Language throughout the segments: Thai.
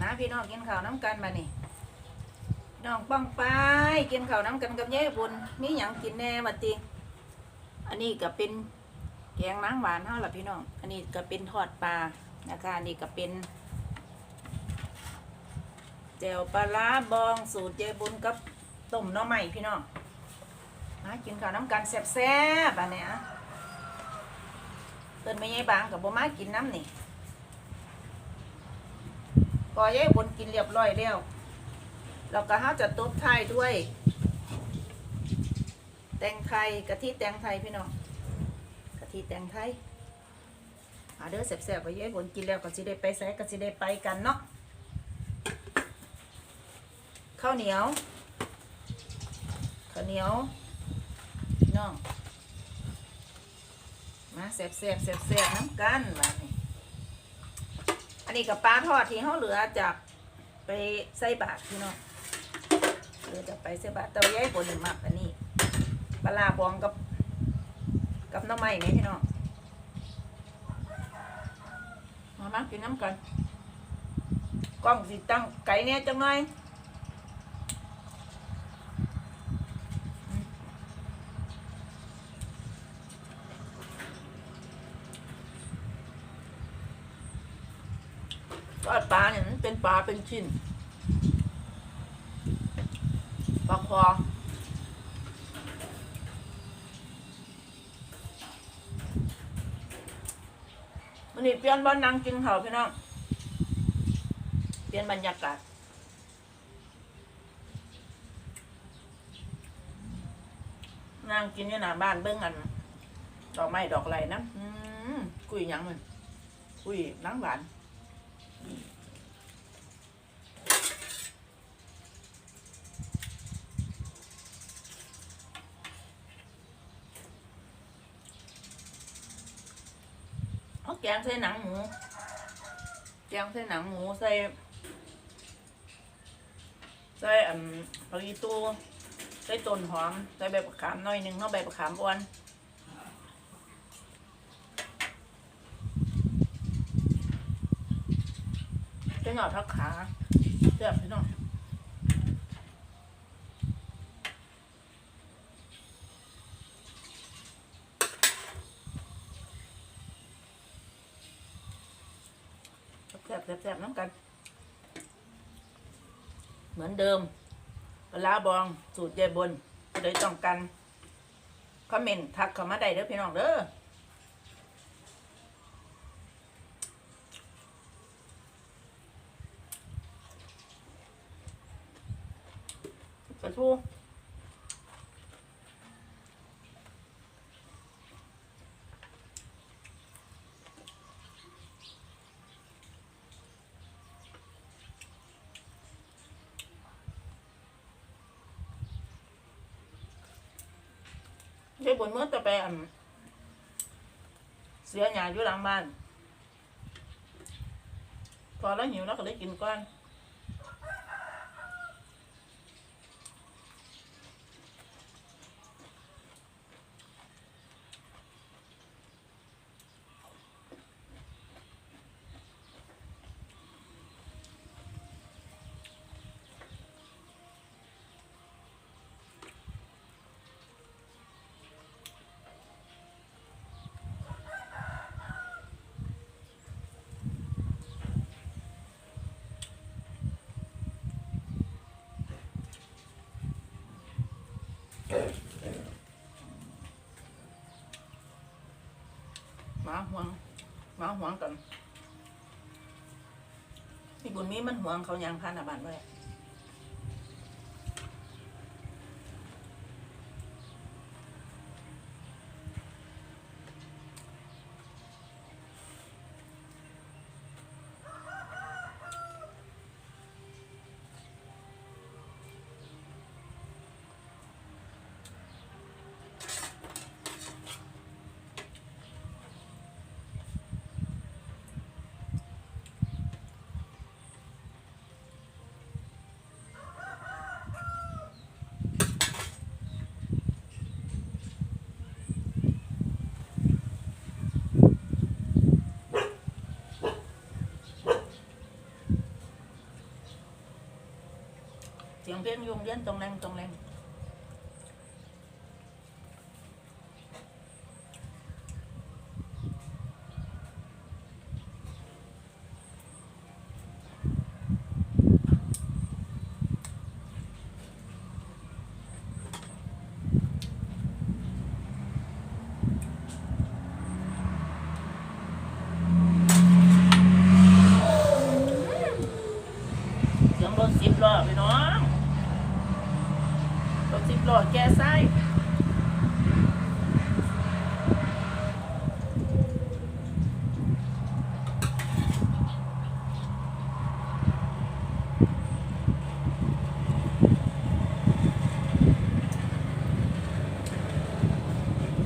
นะพี่น้องกินข้าวน้ำกันมานี่น้องป้องไปกินข้าวน้ำกันกับยายบุญมีหยังกินแน่มาติอันนี้ก็เป็นแกงนางหวานเท่าล่ะพี่น้อง อันนี้ก็เป็นทอดปลานะคะอันนี้ก็เป็นแจ่วปลาร้าบองสูตรยายบุญกับต้มน้อใหม่พี่น้องมากินข้าวน้ำกันแซ่บๆอันเนี้ยเตือนไม่ยายบางกับบ่มากินน้ำนี่ พอยายบนกินเรียบร้อยแล้วเราก็ห้าจะตบไทายด้วย แตงไทยกะทิแตงไทยพี่น้องกะทิแตงไทยอาเด้อแซ่บๆไปยายบนกินแล้วก็สิได้ไปใส่ก็สิได้ไปกันเนาะข้าวเหนียวข้าวเหนียวพี่น้องมาแซ่บๆแซ่บๆน้ำกันมานี่ อันนี้กับปลาทอดที่เขาเหลือจากไปใส่บาตรพี่น้องเหลือจากไปใส่บาตรแต่ว่าย้ายคนหมักอันนี้ปลาร้าบองกับ กับน้ำไม้ไหมพี่น้องมามากินน้ำกันกล้องสิตั้งไก่เนี่ยจังไง ทอดปลาเนี่ยมันเป็นปลาเป็นชิ้นปลาคอวันนี้เปลี่ยนบ้านนั่งกินข้าพี่น้องเปลี่ยนบรรยากาศนั่งกินอยู่หน้าบ้านเบิ้งกัน ดอกไม้ดอกอะไรนะอืมกุยยังมันกุยนังหวาน กงใส่หนังหมู แกงใส่หนังหมูใส่ ใส่อันผักอีตูใส่ต้นหอม ใส่ใบมะขามหน่อยหนึ่งเนาะใบมะขามอ่อนใส่หน่อทักขาเจ็บพี่น้องแซ่บแซ่บบน้ำกัน เหมือนเดิมปลาบองสูตรเยบนผู้ใดต้องกันคอมเมนต์ทักเข้ามาได้เด้อพี่น้องเด้อปลาทู เยบนเมื่อจะไปอันเสียหยาอยู่หลังบ้าน พอแล้วหิวแล้วก็เลยกินก้อน หมาหวงหมาหวงกันพี่บุญมีมันหวงเขายางพาหนาบานไว้ เพลงอยุงเรียนตรงแรงตรงแรงเสียงรถสิบล้อพี่น้องรถสิบล้อแก้ไส้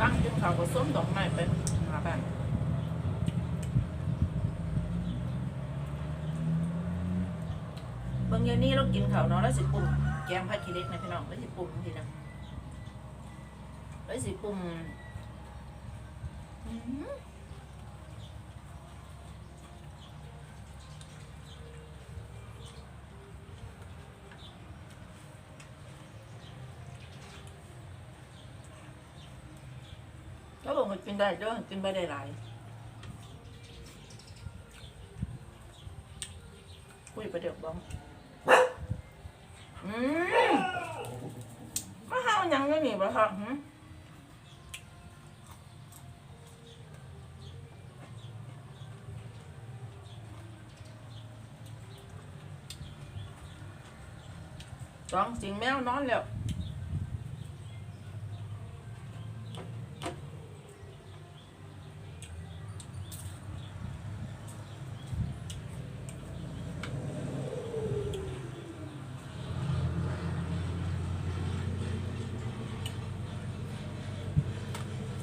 ตั้งจึงเขาก็ ส้มดอกไม้ไปหาบ้านบางอย่างนี้เรากินข้าวเนาะแล้วสิปุ่มแกงผัดขี้เล็กนะพี่น้องแล้วสิปุ่มทีนะแล้วสิปุ่มอืม หือแล้วบอกว่ากินได้เด้อกินไปได้หลายคุยไปเดี๋ยวบ้องอืมมาเฮาหยังไงนี่บ่คะหึสองสิงแมวนอนแล้ว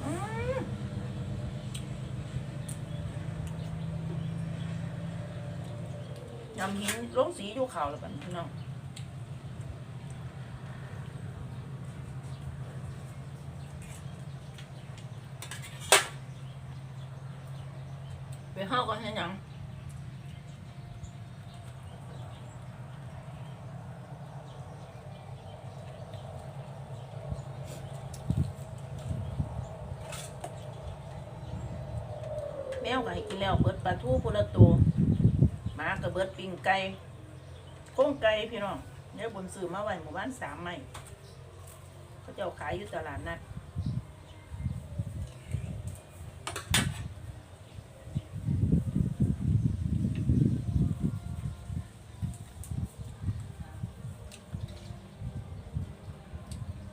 อืม ยำหินลงสีอยู่ขาวแล้วกันพี่น้องไปห้ากันให้ยังแมวก็ให้กินแล้วเบิดปลาทูพุละตัว มาก็เบิดปิ้งไก่โค้งไก่พี่น้องเนี่ยบนซื้อมาไว้หมู่บ้านสามไม้เขาจะเอาขายอยู่ตลาดนัด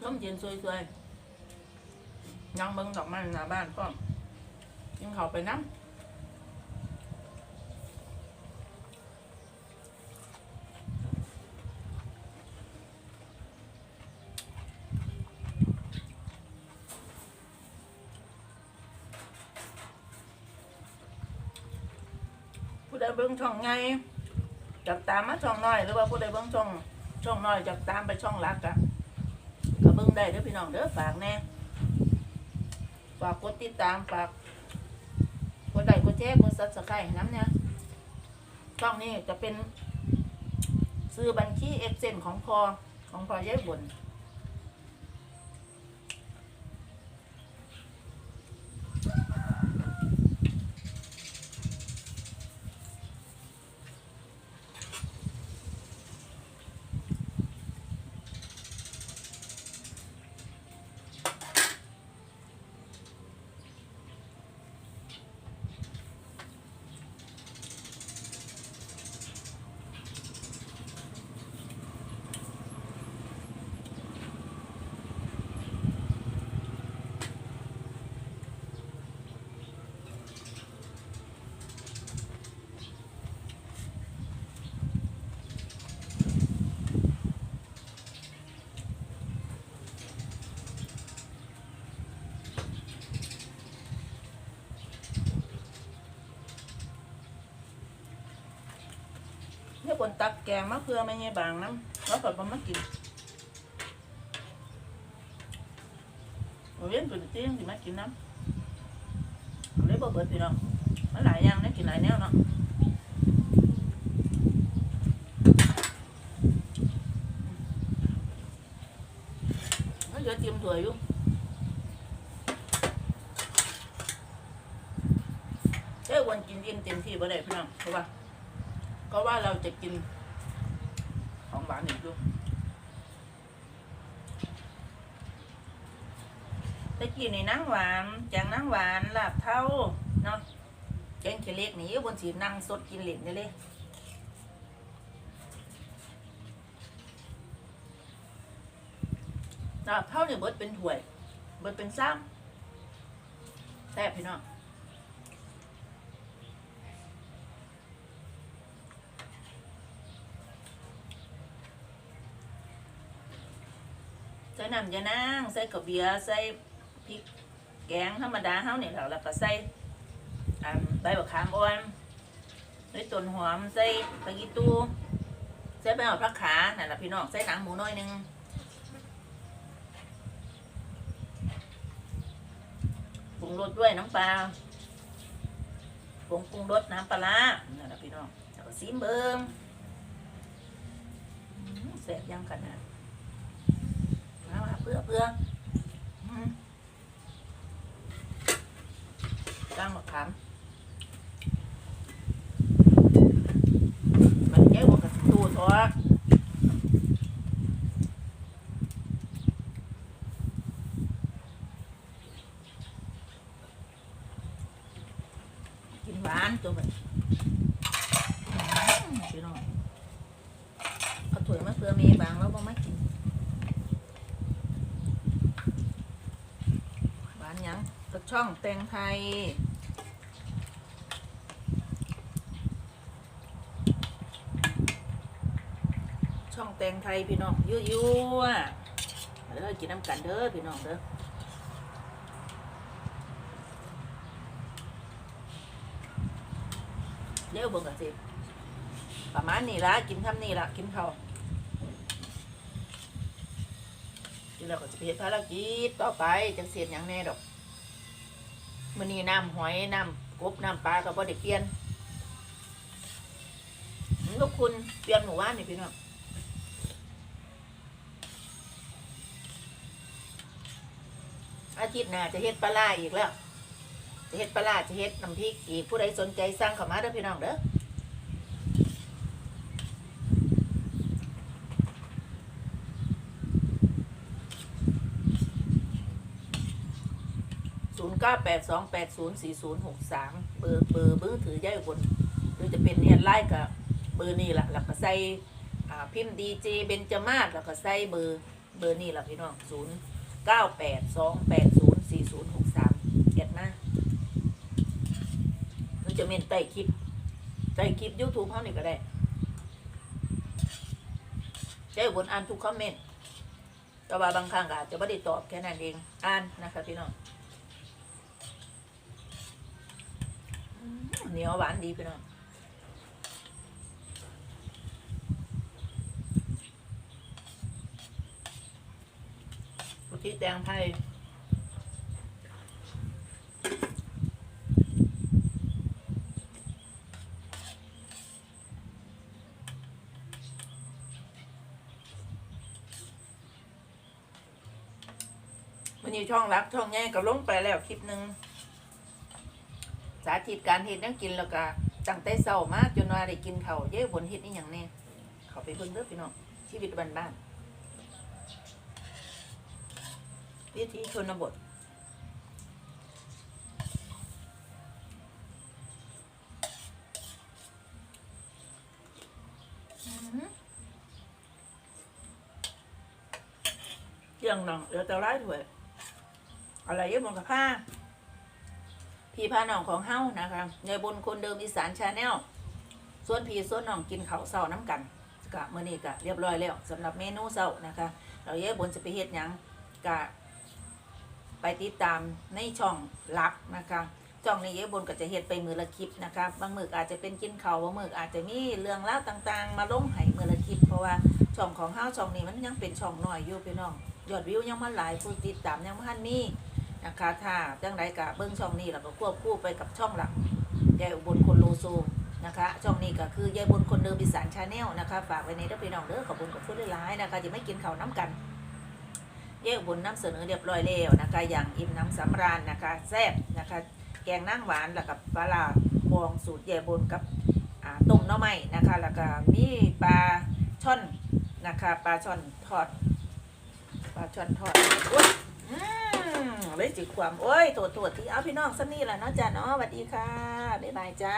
ร่มเย็นสวยๆยังเบิ่งดอกไม้หน้าบ้านก็ยังเขาไปน้ำ เบิ่งช่องไงจากตามมาช่องน้อย หรือว่าผู้ใดเบิ่งช่องช่องน้อยจากตามไปช่องหลักอะก็เบิ่งได้เด้อพี่น้องเด้อฝากแน่ฝากกดติดตามฝากกดไลค์กดแชร์กดซับสไครต์น้ำเนี่ยช่องนี้จะเป็นซื้อบัญชีเอ็กเซนของพอของพอยายบุญ เนี่ยบนตักแกงมะเขือไม่ใช่บางน้ำแล้วก็บ่มากินเว้นเป็นเตี้ยงสิมากินน้ำเลยบ่เบิดพี่น้องมันหลายอย่างนะกินหลายแนวเนาะวยอยู่เอ้ยวันกินอิ่มเต็มที่บ่ได้พี่น้องเพราะว่า เพราะว่าเราจะกินของหวานอีกด้วยตะกี้ในนังหวานแจงนังหวานลาบเท่าเนาะแกงเขียเล็กนี่บนสีนั่งสดกินเหล็กนี่เลยลาบเท่าเนี่ยเบิดเป็นถ้วย เบิดเป็นซ้ำแซ่บพี่น้อง ใส่น้ำยานางใส่กระเบียร์ใส่พริกแกงธรรมดาเฮาเนี่ยแหละแล้วก็ใส่ใบบักขามอ่อนใส่ต้นหอมใส่ปากีตูใส่ใบหอดผักขานั่นแหละพี่น้องใส่หนังหมูน้อยหนึงปรุงรสด้วยน้ำปลาปรุงปรุงรสน้ำปลานั่นแหละพี่น้องแล้วก็ซีมเบิงอื้อแสบยังกันนะมามาเพื่อเพื่ออื้อจ้างมะขามมันแก้วกับตูทอดกินหวานตัวมันพี่น้องเอาถ้วยมาเพื่อมีบางแล้วบ่มากิน หวานหยังกระ ช่องแตงไทย ช่องแตงไทยพี่น้องยั่วยั่วๆเด้อกินน้ำกันเด้อพี่น้องเด้อเดี๋ยวเบิ่งกันสิประมาณนี้ละกินคำนี้ละกินข้าวกินแล้วก็จะไปเฮ็ดภารกิจต่อไปจังเสียนหยังแน่ดอก มื้อนี้น้ำหอยน้ำกบน้ำปลาก็บ่ได้เปลี่ยนลูกคุณเปลี่ยนหมู่บ้านนี่พี่น้องอาทิตย์หน้าจะเฮ็ดปลาไหลอีกแล้ว จะเฮ็ดปลาร้าจะเฮ็ดน้ำพริกอีกผู้ใดสนใจสั่งเข้ามาเด้อพี่น้องเด้อศูนย์เก้าแปดสองแปดศูนย์สี่ศูนย์หกสามเบอร์เบอร์เบอร์ถือย่ายบนหรือจะเป็นเนี่ยไล่กับเบอร์นี่แหละแล้วก็ใส่พิมพ์ดีเจเบนจมาศแล้วก็ใส่เบอร์เบอร์นี่แหละพี่น้องศูนย์เก้าแปดสองแปดศูนย์สี่ศูนย์หกสามเก็ดมาหรือจะเมนใต้คลิปใต้คลิปยูทูบเขานี่ก็ได้ใช้บนอ่านทุกคอมเมนต์แต่ว่าบางครั้งก็อาจจะไม่ได้ตอบแค่นั้นเองอ่านนะคะพี่น้อง เหนียวหวานดีพี่น้องผู้ที่แตงไทยวันนี้ช่องรักช่องแง่ก็ลงไปแล้วคลิปหนึ่ง สาธิตการเห็ดนั่งกินแล้วก็ตั้งแต่เช้ามาจนว่าได้กินเขาวเย้บนเห็ดนี่อย่างแนี้เขาไปเบิ่งเด้อพี่น้องชีวิตบ้านบ้านๆวิถีชนบทอื้อหือเกี่ยงหนองเดี๋ยวจะไล่ถ้วยอะไรเยอะบนกับผ้า พี่พาน้องของเฮานะคะในบนคนเดิมอีสานชาแนลส่วนพี่ส่วนน้องกินเขาวเช้าน้ำกันกะเมื้อนี้กะเรียบร้อยแล้วสำหรับเมนูเช้านะคะ เราเยอะบนจะไปเฮ็ดยังกะไปติดตามในช่องลักนะคะช่องนี้เยอะบนก็จะเฮ็ดไปมือละคลิปนะคะบางมือก็อาจจะเป็นกินเขาบางมือก็อาจจะมีเรื่องเล่าต่างๆ มาลงให้มือละคลิปเพราะว่าช่องของเฮาช่องนี้มันยังเป็นช่องหน้อยอยู่พี่น้องยอดวิวยังมันหลายผู้ติดตามยังบ่ทันมี นะคะถ้าจังไรกะเบิ้งช่องนี้แล้วก็ควบคู่ไปกับช่องหลักยายอุบลคนโลโซนะคะช่องนี้ก็คือยายบุญคนเดิมอีสานชาแนลนะคะฝากไว้ในเด้อพี่น้องเด้อขอบคุณกับพูดหลายๆนะคะจะไม่กินข้าวน้ำกันเย่บุญน้ำเสนอเรียบร้อยแล้วนะคะอย่างอิ่มน้ำสำราญนะคะแซ่บนะคะแกงนั่งหวานแล้วกับปลาร้าบองสูตรเย่บุญกับต้มน่อไม้นะคะแล้วก็มีปลาช่อนนะคะปลาช่อนทอดปลาช่อนทอดอุ้ย เลยจิความโอ้ยตัวตัวที่เอาพี่น้องสักนี่แหละเนาะจ้าเนาะสวัสดีค่ะ บ๊ายบายจ้า